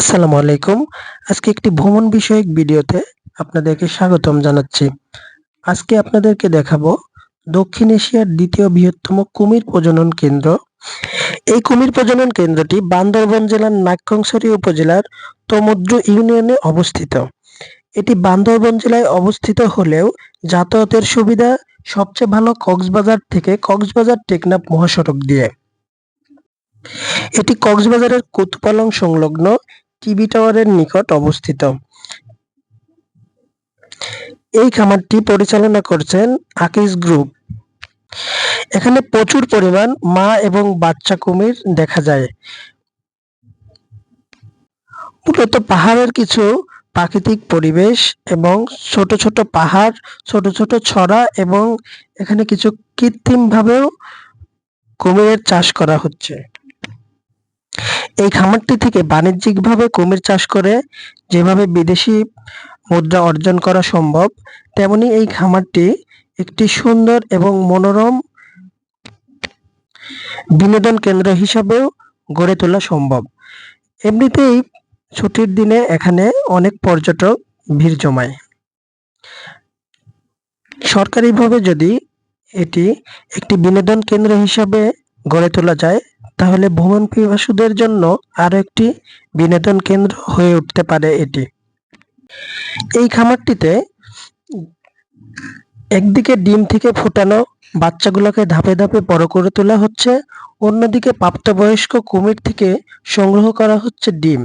আসসালামু আলাইকুম। আজকে একটি ভ্রমণ বিষয়ক ভিডিওতে আপনাদেরকে স্বাগতম জানাচ্ছি। আজকে আপনাদেরকে দেখাবো দক্ষিণ এশিয়ার দ্বিতীয় বৃহত্তম কুমির প্রজনন কেন্দ্র। এই কুমির প্রজনন কেন্দ্রটি বান্দরবন জেলার নাক্কংছড়ি উপজেলার তমুদ্র ইউনিয়নে অবস্থিত। এটি বান্দরবন জেলায় অবস্থিত হলেও যাতায়াতের সুবিধা সবচেয়ে ভালো কক্সবাজার থেকে কক্সবাজার টেকনাফ মহাসড়ক দিয়ে। এটি কক্সবাজারের কোতপালং সংলগ্ন টিভি টাওয়ারের নিকট অবস্থিত। এই খামারটি পরিচালনা করছেন আকিজ গ্রুপ। এখানে প্রচুর পরিমাণ মা এবং বাচ্চা কুমির দেখা যায়। মূলত পাহাড়ের কিছু প্রাকৃতিক পরিবেশ এবং ছোট ছোট পাহাড়, ছোট ছোট ছড়া এবং এখানে কিছু কৃত্রিমভাবেও কুমিরের চাষ করা হচ্ছে। এই খামারটি থেকে বাণিজ্যিকভাবে কুমির চাষ করে যেভাবে বিদেশি মুদ্রা অর্জন করা সম্ভব, তেমনি এই খামারটি একটি সুন্দর এবং মনোরম বিনোদন কেন্দ্র হিসাবেও গড়ে তোলা সম্ভব। এমনিতেই ছুটির দিনে এখানে অনেক পর্যটক ভিড় জমায়। সরকারিভাবে যদি এটি একটি বিনোদন কেন্দ্র হিসাবে গড়ে তোলা যায়, তাহলে ভ্রমণ পিপাসুদের জন্য আরও একটি বিনোদন কেন্দ্র হয়ে উঠতে পারে এটি। এই খামারটিতে একদিকে ডিম থেকে ফোটানো বাচ্চাগুলোকে ধাপে ধাপে বড় করে তোলা হচ্ছে, অন্যদিকে প্রাপ্তবয়স্ক কুমির থেকে সংগ্রহ করা হচ্ছে ডিম।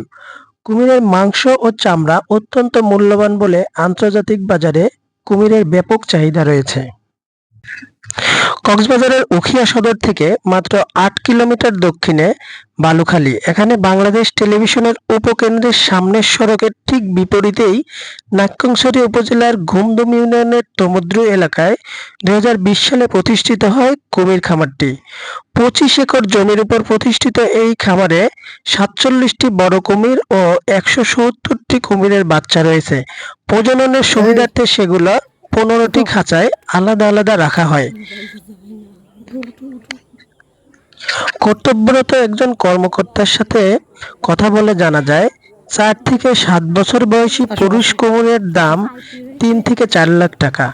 কুমিরের মাংস ও চামড়া অত্যন্ত মূল্যবান বলে আন্তর্জাতিক বাজারে কুমিরের ব্যাপক চাহিদা রয়েছে। কক্সবাজারের উখিয়া সদর থেকে মাত্র আট কিলোমিটার দক্ষিণে বালুখালী। এখানে বাংলাদেশ টেলিভিশনের উপকেন্দ্রের সামনের সড়কের ঠিক বিপরীতেই নাক্কংছড়ি উপজেলার ঘুমদুম ইউনিয়নের তমুদ্র এলাকায় দু হাজার বিশ সালে প্রতিষ্ঠিত হয় কুমির খামারটি। পঁচিশ একর জমির উপর প্রতিষ্ঠিত এই খামারে সাতচল্লিশটি বড় কুমির ও একশো সত্তরটি কুমিরের বাচ্চা রয়েছে। প্রজননের সুবিধার্থে সেগুলো পনেরোটি খাঁচায় আলাদা আলাদা রাখা হয়। কর্তব্যরত একজন কর্মকর্তার সাথে কথা বলে জানা যায়, চার থেকে সাত বছর বয়সী পুরুষ কুমিরের দাম তিন থেকে চার লাখ টাকা।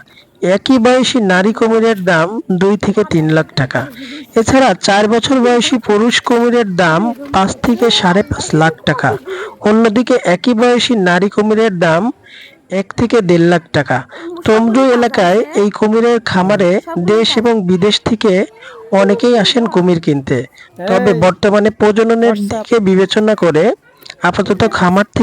একই বয়সী নারী কুমিরের দাম দুই থেকে তিন লাখ টাকা। এছাড়া চার বছর বয়সী পুরুষ কুমিরের দাম পাঁচ থেকে সাড়ে পাঁচ লাখ টাকা। অন্যদিকে একই বয়সী নারী কুমিরের দাম এক থেকে দেড় লাখ টাকা। তমজু এলাকায় এই কুমিরের খামারে দেশ এবং বিদেশ থেকে অনেকেই আসেন কুমির কিনতে। তবে বর্তমানে প্রজননের দিকে বিবেচনা করে আপাতত খামার থেকে